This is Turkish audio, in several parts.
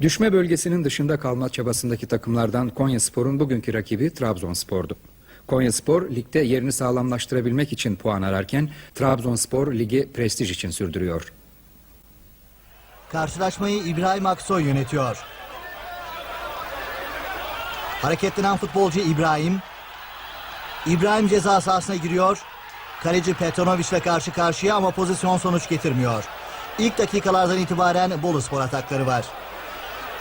Düşme bölgesinin dışında kalma çabasındaki takımlardan Konyaspor'un bugünkü rakibi Trabzonspor'du. Konyaspor ligde yerini sağlamlaştırabilmek için puan ararken Trabzonspor ligi prestij için sürdürüyor. Karşılaşmayı İbrahim Aksoy yönetiyor. Hareketlenen futbolcu İbrahim. İbrahim ceza sahasına giriyor. Kaleci Petrovic ile karşı karşıya ama pozisyon sonuç getirmiyor. İlk dakikalardan itibaren Bolu Spor atakları var.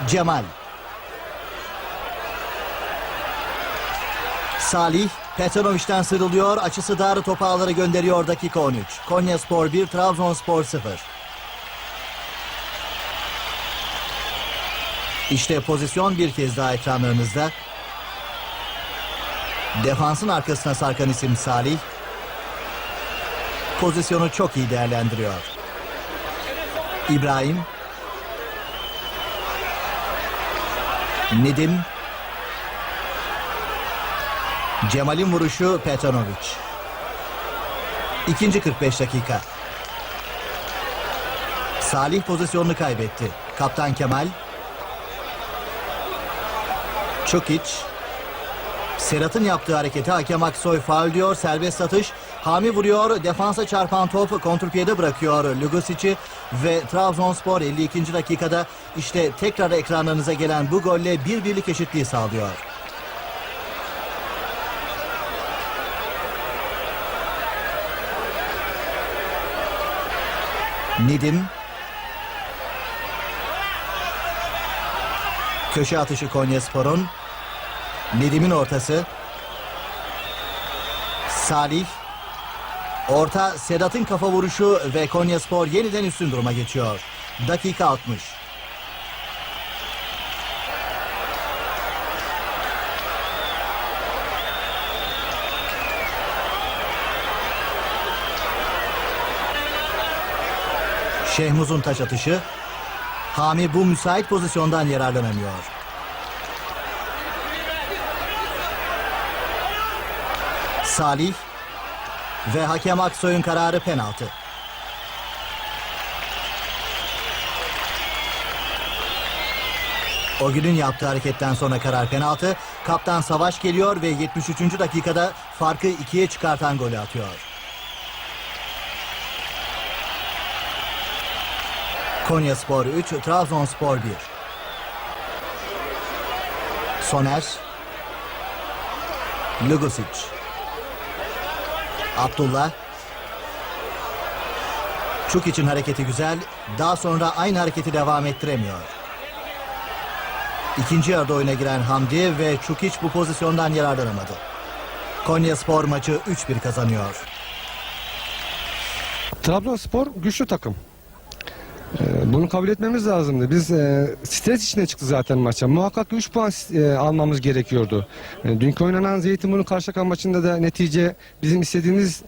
Cemal. Salih Petrovic'den sıyrılıyor. Açısı dar topu ağlara gönderiyor dakika 13. Konya Spor 1, Trabzonspor 0. İşte pozisyon bir kez daha ekranlarınızda. Defansın arkasına sarkan isim Salih. Pozisyonu çok iyi değerlendiriyor. İbrahim. Nedim. Cemal'in vuruşu Petrovic. İkinci 45 dakika. Salih pozisyonunu kaybetti. Kaptan Kemal. Çukic. Serhat'ın yaptığı hareketi hakem Aksoy faul diyor. Serbest atış. Hami vuruyor. Defansa çarpan top kontrpiyede bırakıyor Lugosic'i ve Trabzonspor 52. dakikada işte tekrar ekranlarınıza gelen bu golle bir birlik eşitliği sağlıyor. Nedim Köşe atışı Konyaspor'un. Nedim'in ortası. Salih. Orta Sedat'ın kafa vuruşu ve Konyaspor yeniden üstün duruma geçiyor. Dakika 60. Şehmuz'un taç atışı. Hami bu müsait pozisyondan yararlanamıyor. Salih ve hakem Aksoy'un kararı penaltı. O günün yaptığı hareketten sonra karar penaltı. Kaptan Savaş geliyor ve 73. dakikada farkı ikiye çıkartan golü atıyor. Konyaspor 3, Trabzonspor 1. Soner. Lugosic. Abdullah. Çuk için hareketi güzel. Daha sonra aynı hareketi devam ettiremiyor. İkinci yarıda oyuna giren Hamdi ve Çukiç bu pozisyondan yararlanamadı. Konyaspor maçı 3-1 kazanıyor. Trabzonspor güçlü takım. Ee, Bunu kabul etmemiz lazımdı. Biz e, stres içine çıktık zaten maça. Muhakkak 3 puan e, almamız gerekiyordu. E, dünkü oynanan Zeytinburnu Karşıyaka maçında da netice bizim istediğimiz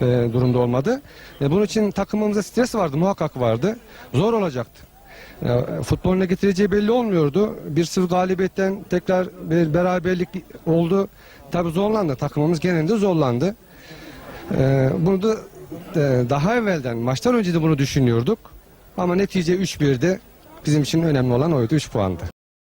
e, durumda olmadı. E, bunun için takımımızda stres vardı, muhakkak vardı. Zor olacaktı. E, futbolun ne getireceği belli olmuyordu. Bir sıfır galibiyetten tekrar bir beraberlik oldu. Tabii zorlandı. Takımımız genelinde zorlandı. E, bunu da e, daha evvelden maçtan önce de bunu düşünüyorduk. Ama netice 3-1'de bizim için önemli olan oydu 3 puandı.